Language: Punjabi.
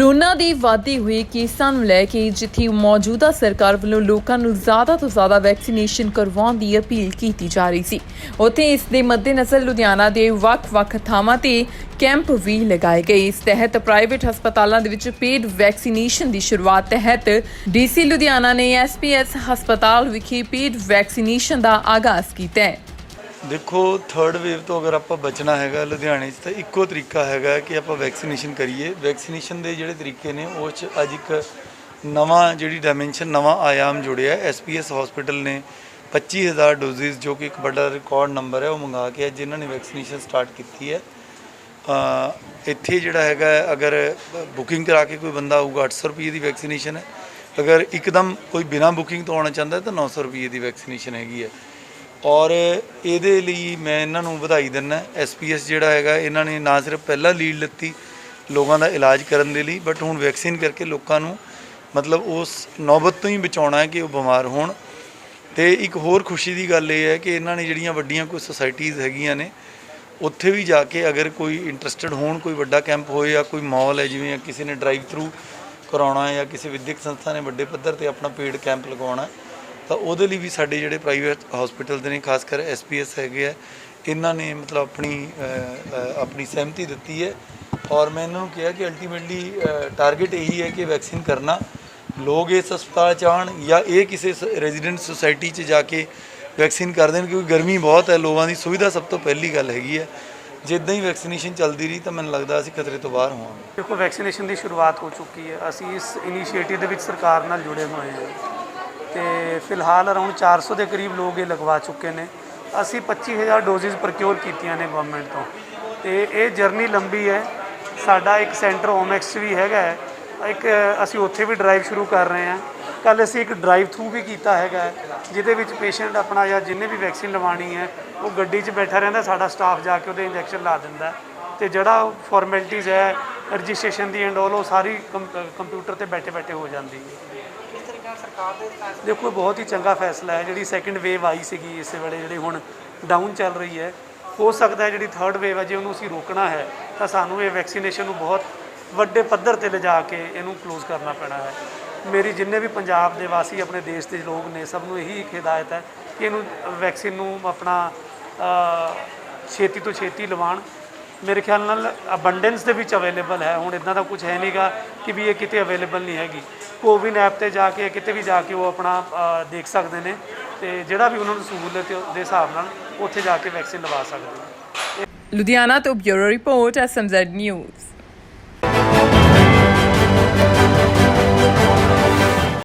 ਕਰੋਨਾ ਦੀ ਵਧਦੀ ਹੋਈ ਕੇਸਾਂ ਨੂੰ ਲੈ ਕੇ, ਜਿੱਥੇ ਮੌਜੂਦਾ ਸਰਕਾਰ ਵੱਲੋਂ ਲੋਕਾਂ ਨੂੰ ਜ਼ਿਆਦਾ ਤੋਂ ਜ਼ਿਆਦਾ ਵੈਕਸੀਨੇਸ਼ਨ ਕਰਵਾਉਣ ਦੀ ਅਪੀਲ ਕੀਤੀ ਜਾ ਰਹੀ ਸੀ। ਉੱਥੇ ਇਸ ਦੇ ਮੱਦੇਨਜ਼ਰ ਲੁਧਿਆਣਾ ਦੇ ਵੱਖ-ਵੱਖ ਥਾਵਾਂ ਤੇ ਕੈਂਪ ਵੀ ਲਗਾਏ ਗਏ। ਇਸ ਤਹਿਤ ਪ੍ਰਾਈਵੇਟ ਹਸਪਤਾਲਾਂ ਦੇ ਵਿੱਚ ਪੇਡ ਵੈਕਸੀਨੇਸ਼ਨ ਦੀ ਸ਼ੁਰੂਆਤ ਤਹਿਤ ਡੀਸੀ ਲੁਧਿਆਣਾ ਨੇ ਐਸਪੀਐਸ ਹਸਪਤਾਲ ਵਿਖੇ ਪੇਡ ਵੈਕਸੀਨੇਸ਼ਨ ਦਾ ਆਗਾਜ਼ ਕੀਤਾ ਹੈ। ਦੇਖੋ ਥਰਡ ਵੇਵ ਤੋਂ ਅਗਰ ਆਪਾਂ ਬਚਣਾ ਹੈਗਾ ਲੁਧਿਆਣੇ 'ਚ, ਤਾਂ ਇੱਕੋ ਤਰੀਕਾ ਹੈਗਾ ਕਿ ਆਪਾਂ ਵੈਕਸੀਨੇਸ਼ਨ ਕਰੀਏ। ਵੈਕਸੀਨੇਸ਼ਨ ਦੇ ਜਿਹੜੇ ਤਰੀਕੇ ਨੇ, ਉਹ 'ਚ ਅੱਜ ਇੱਕ ਨਵਾਂ ਜਿਹੜੀ ਡਾਈਮੈਂਸ਼ਨ ਨਵਾਂ ਆਯਾਮ ਜੁੜਿਆ ਐਸਪੀਐਸ ਹਸਪੀਟਲ ਨੇ 25000 ਡੋਜ਼ਿਸ ਜੋ ਕਿ ਇੱਕ ਵੱਡਾ ਰਿਕਾਰਡ ਨੰਬਰ ਹੈ, ਉਹ ਮੰਗਾ ਕੇ ਅੱਜ ਇਹਨਾਂ ਨੇ ਵੈਕਸੀਨੇਸ਼ਨ ਸਟਾਰਟ ਕੀਤੀ ਹੈ। ਇੱਥੇ ਜਿਹੜਾ ਹੈਗਾ, ਅਗਰ ਬੁਕਿੰਗ ਕਰਾ ਕੇ ਕੋਈ ਬੰਦਾ ਆਊਗਾ 800 ਰੁਪਏ ਦੀ ਵੈਕਸੀਨੇਸ਼ਨ ਹੈ। ਅਗਰ ਇੱਕਦਮ ਕੋਈ ਬਿਨਾ ਬੁਕਿੰਗ ਤੋਂ ਆਉਣਾ ਚਾਹੁੰਦਾ ਹੈ ਤਾਂ 900 ਰੁਪਏ ਦੀ ਵੈਕਸੀਨੇਸ਼ਨ ਹੈਗੀ ਹੈ। ਔਰ ਇਹਦੇ ਲਈ ਮੈਂ ਇਹਨਾਂ ਨੂੰ ਵਧਾਈ ਦਿੰਦਾ ਐਸਪੀਐਸ ਜਿਹੜਾ ਹੈਗਾ ਇਹਨਾਂ ਨੇ ਨਾ ਸਿਰਫ ਪਹਿਲਾਂ ਲੀਡ ਲਿੱਤੀ ਲੋਕਾਂ ਦਾ ਇਲਾਜ ਕਰਨ ਦੇ ਲਈ ਬਟ ਹੁਣ ਵੈਕਸੀਨ ਕਰਕੇ ਲੋਕਾਂ ਨੂੰ ਮਤਲਬ ਉਸ ਨੌਬਤ ਤੋਂ ਹੀ ਬਚਾਉਣਾ ਹੈ ਕਿ ਉਹ ਬਿਮਾਰ ਹੋਣ। ਤੇ ਇੱਕ ਹੋਰ ਖੁਸ਼ੀ ਦੀ ਗੱਲ ਇਹ ਹੈ ਕਿ ਇਹਨਾਂ ਨੇ ਜਿਹੜੀਆਂ ਵੱਡੀਆਂ ਕੋਈ ਸੁਸਾਇਟੀਆਂ ਹੈਗੀਆਂ ਨੇ ਉੱਥੇ ਵੀ ਜਾ ਕੇ ਅਗਰ ਕੋਈ ਇੰਟਰਸਟਿਡ ਹੋਣ ਕੋਈ ਵੱਡਾ ਕੈਂਪ ਹੋਏ ਜਾਂ ਕੋਈ ਮਾਲ ਹੈ ਜਿਵੇਂ ਕਿਸੇ ਨੇ ਡਰਾਈਵ ਥਰੂ ਕਰਾਉਣਾ ਹੈ ਜਾਂ ਕਿਸੇ ਵਿਦਿਅਕ ਸੰਸਥਾ ਨੇ ਵੱਡੇ ਪੱਧਰ ਤੇ ਆਪਣਾ ਪੇਡ ਕੈਂਪ ਲਗਾਉਣਾ ਹੈ, ਤਾਂ ਉਹਦੇ ਲਈ ਵੀ ਸਾਡੇ ਜਿਹੜੇ ਪ੍ਰਾਈਵੇਟ ਹਸਪੀਟਲ ਦੇ ਨੇ, ਖਾਸ ਕਰ ਐਸਪੀਐਸ ਹੈਗੇ ਆ, ਇਹਨਾਂ ਨੇ ਮਤਲਬ ਆਪਣੀ ਆਪਣੀ ਸਹਿਮਤੀ ਦਿੱਤੀ ਹੈ। ਔਰ ਮੈਂ ਇਹਨਾਂ ਨੂੰ ਕਿਹਾ ਕਿ ਅਲਟੀਮੇਟਲੀ ਟਾਰਗੇਟ ਇਹੀ ਹੈ ਕਿ ਵੈਕਸੀਨ ਕਰਨਾ। ਲੋਕ ਇਸ ਹਸਪਤਾਲ ਚ ਆਉਣ ਜਾਂ ਇਹ ਕਿਸੇ ਰੈਜ਼ੀਡੈਂਟ ਸੁਸਾਇਟੀ 'ਚ ਜਾ ਕੇ ਵੈਕਸੀਨ ਕਰ ਦੇਣ, ਕਿਉਂਕਿ ਗਰਮੀ ਬਹੁਤ ਹੈ, ਲੋਕਾਂ ਦੀ ਸੁਵਿਧਾ ਸਭ ਤੋਂ ਪਹਿਲੀ ਗੱਲ ਹੈਗੀ ਹੈ। ਜਿੱਦਾਂ ਹੀ ਵੈਕਸੀਨੇਸ਼ਨ ਚੱਲਦੀ ਰਹੀ, ਤਾਂ ਮੈਨੂੰ ਲੱਗਦਾ ਅਸੀਂ ਖਤਰੇ ਤੋਂ ਬਾਹਰ ਹੋਵਾਂਗੇ। ਦੇਖੋ ਵੈਕਸੀਨੇਸ਼ਨ ਦੀ ਸ਼ੁਰੂਆਤ ਹੋ ਚੁੱਕੀ ਹੈ। ਅਸੀਂ ਇਸ ਇਨੀਸ਼ੀਏਟਿਵ ਦੇ ਵਿੱਚ ਸਰਕਾਰ ਨਾਲ ਜੁੜੇ ਹੋਏ ਹਾਂ। ਤੇ ਫਿਲਹਾਲ ਅਰਾਊਂਡ 400 ਦੇ ਕਰੀਬ ਲੋਕ ਇਹ ਲਗਵਾ ਚੁੱਕੇ ਨੇ। ਅਸੀਂ 25000 ਡੋਜ਼ਿਸ ਪ੍ਰੋਕਿਉਰ ਕੀਤੀਆਂ ਨੇ ਗਵਰਨਮੈਂਟ ਤੋਂ। ਤੇ ਇਹ ਜਰਨੀ ਲੰਬੀ ਹੈ। ਸਾਡਾ ਇੱਕ ਸੈਂਟਰ ਓਮੈਕਸ ਵੀ ਹੈਗਾ ਹੈ। ਇੱਕ ਅਸੀਂ ਉੱਥੇ ਵੀ ਡਰਾਈਵ ਸ਼ੁਰੂ ਕਰ ਰਹੇ ਹਾਂ। ਕੱਲ ਅਸੀਂ ਇੱਕ ਡਰਾਈਵ ਥਰੂ ਵੀ ਕੀਤਾ ਹੈਗਾ ਜਿਹਦੇ ਵਿੱਚ ਪੇਸ਼ੈਂਟ ਆਪਣਾ ਜਾਂ ਜਿੰਨੇ ਵੀ ਵੈਕਸੀਨ ਲਵਾਉਣੀ ਹੈ, ਉਹ ਗੱਡੀ 'ਚ ਬੈਠਾ ਰਹਿੰਦਾ, ਸਾਡਾ ਸਟਾਫ ਜਾ ਕੇ ਉਹਦੇ ਇੰਜੈਕਸ਼ਨ ਲਾ ਦਿੰਦਾ ਹੈ। ਤੇ ਜਿਹੜਾ ਫਾਰਮੈਲਿਟੀਜ਼ ਹੈ, ਰਜਿਸਟ੍ਰੇਸ਼ਨ ਦੀ ਐਂਡ ਆਲ ਉਹ ਸਾਰੀ ਕੰਪਿਊਟਰ ਤੇ ਬੈਠੇ ਬੈਠੇ ਹੋ ਜਾਂਦੀ ਹੈ। ਸਰਕਾਰ ਦੇਖੋ, ਇਹ ਬਹੁਤ ਹੀ ਚੰਗਾ ਫੈਸਲਾ ਹੈ, ਜਿਹੜੀ ਸੈਕੰਡ ਵੇਵ ਆਈ ਸੀਗੀ ਇਸ ਵੇਲੇ, ਜਿਹੜੀ ਹੁਣ ਡਾਊਨ ਚੱਲ ਰਹੀ ਹੈ। ਹੋ ਸਕਦਾ ਹੈ ਜਿਹੜੀ ਥਰਡ ਵੇਵ ਹੈ, ਜੇ ਉਹਨੂੰ ਅਸੀਂ ਰੋਕਣਾ ਹੈ, ਤਾਂ ਸਾਨੂੰ ਇਹ ਵੈਕਸੀਨੇਸ਼ਨ ਨੂੰ ਬਹੁਤ ਵੱਡੇ ਪੱਧਰ ਤੇ ਲਿਜਾ ਕੇ ਇਹਨੂੰ ਕਲੋਜ਼ ਕਰਨਾ ਪੈਣਾ ਹੈ। ਮੇਰੀ ਜਿੰਨੇ ਵੀ ਪੰਜਾਬ ਦੇ ਵਾਸੀ, ਆਪਣੇ ਦੇਸ਼ ਦੇ ਲੋਕ ਨੇ, ਸਭ ਨੂੰ ਇਹੀ ਇੱਕ ਹਦਾਇਤ ਹੈ ਕਿ ਇਹਨੂੰ ਵੈਕਸੀਨ ਨੂੰ ਆਪਣਾ ਛੇਤੀ ਤੋਂ ਛੇਤੀ ਲਵਾਉਣ ਮੇਰੇ ਖਿਆਲ ਨਾਲ ਅਬੰਡੈਂਸ ਦੇ ਵਿੱਚ ਅਵੇਲੇਬਲ ਹੈ। ਹੁਣ ਇਦਾਂ ਦਾ ਕੁਝ ਹੈ ਨਹੀਂਗਾ ਕਿ ਵੀ ਇਹ ਕਿਤੇ ਅਵੇਲੇਬਲ ਨਹੀਂ ਹੈਗੀ। ਕੋਵਿਨ ਐਪ ਤੇ ਜਾ ਕੇ, ਕਿਤੇ ਵੀ ਜਾ ਕੇ ਉਹ ਆਪਣਾ ਦੇਖ ਸਕਦੇ ਨੇ ਤੇ ਜਿਹੜਾ ਵੀ ਉਹਨਾਂ ਨੂੰ ਸਹੂਲਤ ਦੇ ਹਿਸਾਬ ਨਾਲ ਉੱਥੇ ਜਾ ਕੇ ਵੈਕਸੀਨ ਲਵਾ ਸਕਦੇ ਨੇ। ਲੁਧਿਆਣਾ ਤੋਂ ਬਿਊਰੋ ਰਿਪੋਰਟ ਐਸਐਮਜ਼ੈਡ ਨਿਊਜ਼।